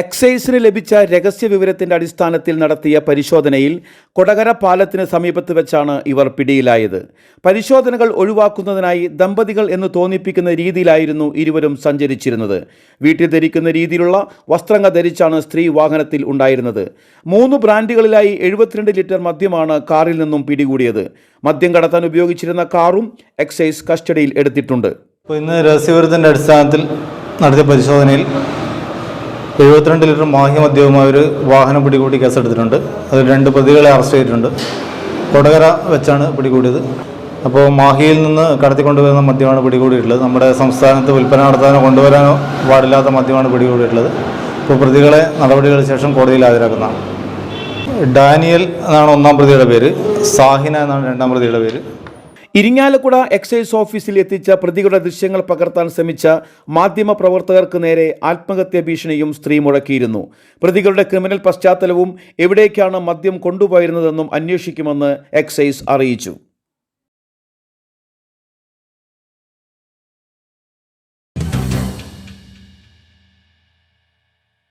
എക്സൈസിന് ലഭിച്ച രഹസ്യ വിവരത്തിന്റെ അടിസ്ഥാനത്തിൽ നടത്തിയ പരിശോധനയിൽ കൊടകര പാലത്തിന് സമീപത്ത് വെച്ചാണ് ഇവർ പിടിയിലായത്. പരിശോധനകൾ ഒഴിവാക്കുന്നതിനായി ദമ്പതികൾ എന്ന് തോന്നിപ്പിക്കുന്ന രീതിയിലായിരുന്നു ഇരുവരും സഞ്ചരിച്ചിരുന്നത്. വീട്ടിൽ ധരിക്കുന്ന രീതിയിലുള്ള വസ്ത്രങ്ങൾ ധരിച്ചാണ് സ്ത്രീ വാഹനത്തിൽ ഉണ്ടായിരുന്നത്. മൂന്ന് ബ്രാൻഡുകളിലായി എഴുപത്തിരണ്ട് ലിറ്റർ മദ്യമാണ് കാറിൽ നിന്നും പിടികൂടിയത്. മദ്യം കടത്താൻ ഉപയോഗിച്ചിരുന്ന കാറും എക്സൈസ് കസ്റ്റഡിയിൽ എടുത്തിട്ടുണ്ട്. ഇന്ന് രഹസ്യവിവരത്തിന്റെ അടിസ്ഥാനത്തിൽ നടത്തിയ പരിശോധനയിൽ എഴുപത്തിരണ്ട് ലിറ്റർ മാഹ്യമദ്യവുമായ ഒരു വാഹനം പിടികൂടി കേസെടുത്തിട്ടുണ്ട്. അതിൽ രണ്ട് പ്രതികളെ അറസ്റ്റ് ചെയ്തിട്ടുണ്ട്. കൊടകര വെച്ചാണ് പിടികൂടിയത്. അപ്പോൾ മാഹിയിൽ നിന്ന് കടത്തിക്കൊണ്ടുവരുന്ന മദ്യമാണ് പിടികൂടിയിട്ടുള്ളത്. നമ്മുടെ സംസ്ഥാനത്ത് വിൽപ്പന നടത്താനോ കൊണ്ടുവരാനോ പാടില്ലാത്ത മദ്യമാണ് പിടികൂടിയിട്ടുള്ളത്. ഇപ്പോൾ പ്രതികളെ നടപടികൾക്ക് ശേഷം കോടതിയിൽ ഹാജരാക്കുന്നതാണ്. ഡാനിയൽ എന്നാണ് ഒന്നാം പ്രതിയുടെ പേര്. സാഹിന എന്നാണ് രണ്ടാം പ്രതിയുടെ പേര്. ഇരിങ്ങാലക്കുട എക്സൈസ് ഓഫീസിൽ എത്തിച്ച പ്രതികളുടെ ദൃശ്യങ്ങൾ പകർത്താൻ ശ്രമിച്ച മാധ്യമപ്രവർത്തകർക്ക് നേരെ ആത്മഹത്യാ ഭീഷണിയും സ്ത്രീ മുഴക്കിയിരുന്നു. പ്രതികളുടെ ക്രിമിനൽ പശ്ചാത്തലവും എവിടേക്കാണ് മദ്യം കൊണ്ടുപോയിരുന്നതെന്നും അന്വേഷിക്കുമെന്ന് എക്സൈസ് അറിയിച്ചു.